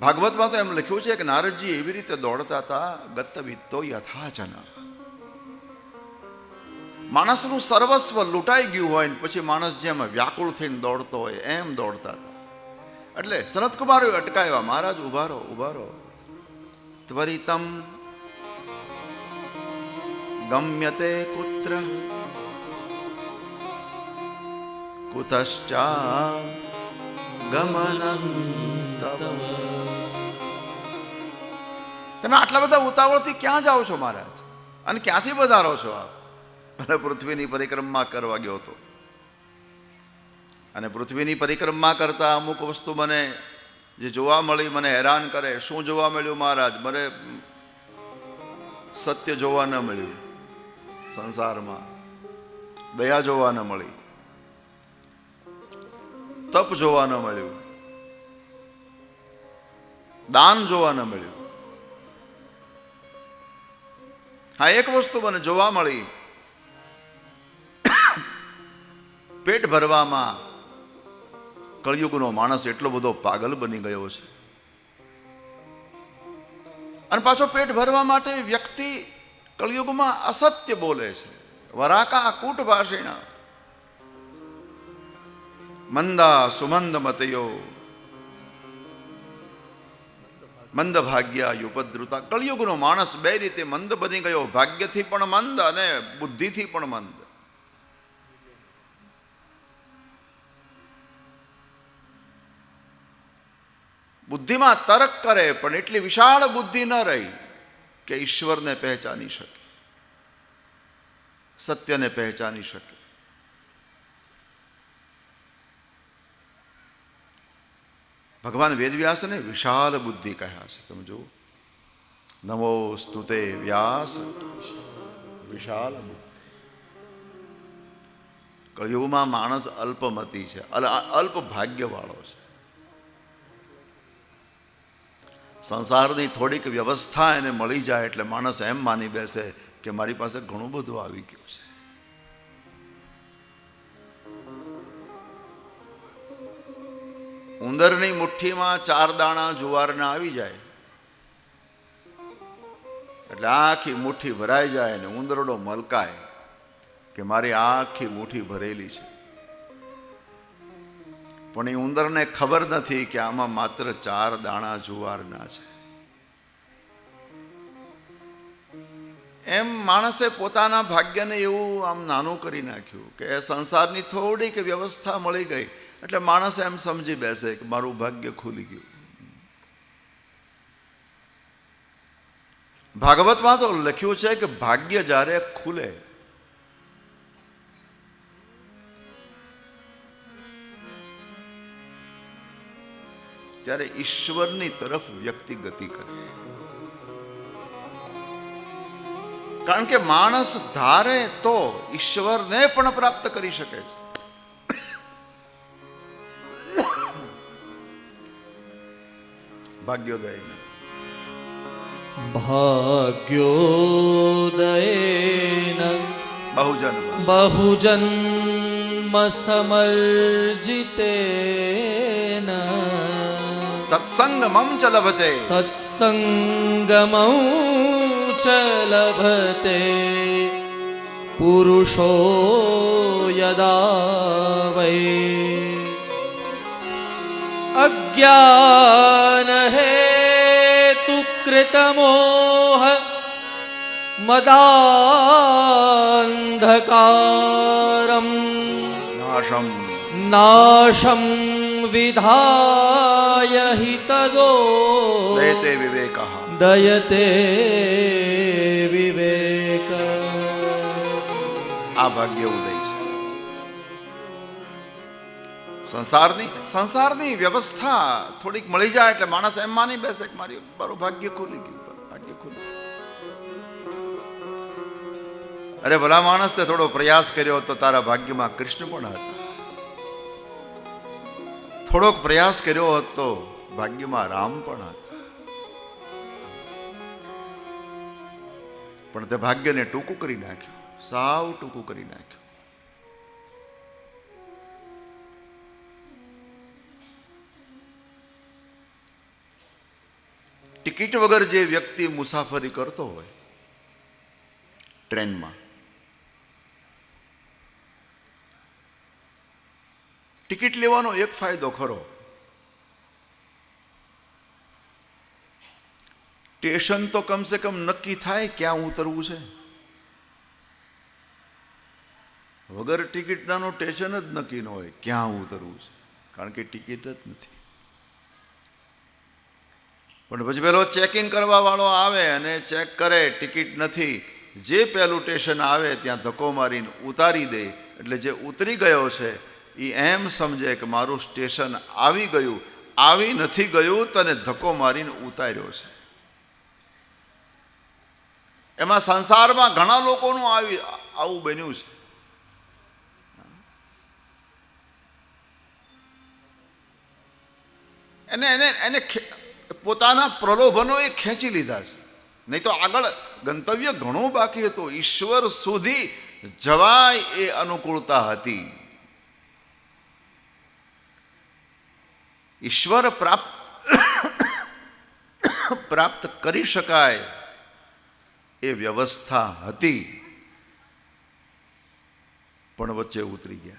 ભાગવતમાં તો એમ લખ્યું છે કે નારદજી એવી રીતે દોડતા હતા ગતવિત્તો યથાચન માણસનું સર્વસ્વ લૂંટાઈ ગયું હોય ને પછી માણસ જેમ વ્યાકુળ થઈને દોડતો હોય, એમ દોડતા હતા. એટલે સનતકુમારે અટકાવ્યા, મહારાજ ઊભા રહો ઊભા રહો ત્વરિતમ ગમ્યતે કુત્ર. કુતશ્ચા ગમનં તવ તમે આટલા બધા ઉતાવળથી ક્યાં જાઓ છો મહારાજ? અને ક્યાંથી વધારો છો આપ? અને પૃથ્વીની પરિક્રમા કરવા ગયો હતો. અને પૃથ્વીની પરિક્રમા કરતા અમુક વસ્તુ મને જે જોવા મળી, મને હેરાન કરે. શું જોવા મળ્યું મહારાજ? મને સત્ય જોવા ન મળ્યું. સંસારમાં દયા જોવા ન મળી. તપ જોવા ન મળ્યું. દાન જોવા ન મળ્યું. હા, એક વસ્તુ મને જોવા મળી. પેટ ભરવામાં કળિયુગનો માણસ એટલો બધો પાગલ બની ગયો છે. અને પાછો પેટ ભરવા માટે વ્યક્તિ કળિયુગમાં અસત્ય બોલે છે. વરાકા કૂટ ભાષીના મંદા સુમંદ મતયો મંદ ભાગ્યા યુપદ્રુતા. કળિયુગનો માણસ બે રીતે મંદ બની ગયો. ભાગ્યથી પણ મંદ અને બુદ્ધિથી પણ મંદ. બુદ્ધિમાં તર્ક કરે, પણ એટલી વિશાળ બુદ્ધિ ન રહી કે ઈશ્વરને પહેચાની શકે. સત્યને પહેચાની શકે. ભગવાન વેદવ્યાસને વિશાલ બુદ્ધિ કહ્યા છે. તમે જુઓ. નમો સ્તુતે વ્યાસ. વિશાલ બુદ્ધિ. કળિયુગમાં માણસ અલ્પમતી છે. અલ- અલ્પ ભાગ્યવાળો છે. સંસારની થોડીક વ્યવસ્થા એને મળી જાય એટલે માણસ એમ માની બેસે કે મારી પાસે ઘણું બધું આવી ગયું છે. ઉંદરની મુઠ્ઠીમાં ચાર દાણા જુવારના આવી જાય. એટલે આખી મુઠ્ઠી ભરાઈ જાય ને ઉંદરડો મલકાય કે મારી આખી મુઠ્ઠી ભરેલી છે. પણ એ ઉંદરને ખબર નથી કે આમાં માત્ર ચાર દાણા જુવારના છે. એમ માણસે પોતાના ભાગ્યને એવું આમ નાનું કરી નાખ્યું કે સંસારની થોડીક વ્યવસ્થા મળી ગઈ. એટલે માણસ એમ સમજી બેસે કે મારું ભાગ્ય ખુલી ગયું. ભાગવતમાં તો લખ્યું છે કે ભાગ્ય જ્યારે ખુલે, ત્યારે ઈશ્વરની તરફ વ્યક્તિ ગતિ કરે. કારણ કે માણસ ધારે તો ઈશ્વરને પણ પ્રાપ્ત કરી શકે છે. ભાગ્યોદયને ભાગ્યોદયન બહુજન બહુજન સમર્જિતે સત્સંગમં ચ લભતે. સત્સંગમં ચ લભતે. પુરુષો યદા વૈ ज्ञान हे तु कृतमोह मदान्धकारम् नाशं नाशं विधाय हि तदो दयते विवेकः दयते विवेक आ भाग्य उदय સંસારની સંસારની વ્યવસ્થા થોડીક મળી જાય એટલે માણસ એમ માની બેસે કે મારી મારું ભાગ્ય ખુલી ગયું ભાગ્ય ખુલી અરે ભલા માણસ તે થોડો પ્રયાસ કર્યો તો તારા ભાગ્યમાં કૃષ્ણ પણ હતા. થોડોક પ્રયાસ કર્યો હતો ભાગ્યમાં રામ પણ હતા. પણ તે ભાગ્યને ટૂંકું કરી નાખ્યું, સાવ ટૂંકું કરી નાખ્યું. ટિકિટ વગર જે વ્યક્તિ મુસાફરી કરતો હોય, ટ્રેનમાં. ટિકિટ લેવાનો એક ફાયદો ખરો. સ્ટેશન તો કમસે કમ નક્કી થાય ક્યાં ઉતરવું છે. વગર ટિકિટનાનું સ્ટેશન જ નક્કી ન હોય ક્યાં ઉતરવું છે. કારણ કે ટિકિટ જ નથી. પણ પછી પેલો ચેકિંગ કરવાવાળો આવે અને ચેક કરે ટિકિટ નથી. જે પહેલું સ્ટેશન આવે, ત્યાં ધક્કો મારીને ઉતારી દે. એટલે જે ઉતરી ગયો છે એ એમ સમજે કે મારું સ્ટેશન આવી ગયું. આવી નથી ગયું, તને ધક્કો મારીને ઉતાર્યો છે. એમાં સંસારમાં ઘણા લોકોનું આવી, આવું બન્યું છે. એને એને એને પોતાના પ્રલોભનો એ ખેંચી લીધા છે. નહીં તો આગળ ગંતવ્ય ઘણું બાકી હતું. ઈશ્વર સુધી જવાય એ અનુકૂળતા હતી. ઈશ્વર પ્રાપ્ત પ્રાપ્ત કરી શકાય એ વ્યવસ્થા હતી. પણ વચ્ચે ઉતરી ગયા.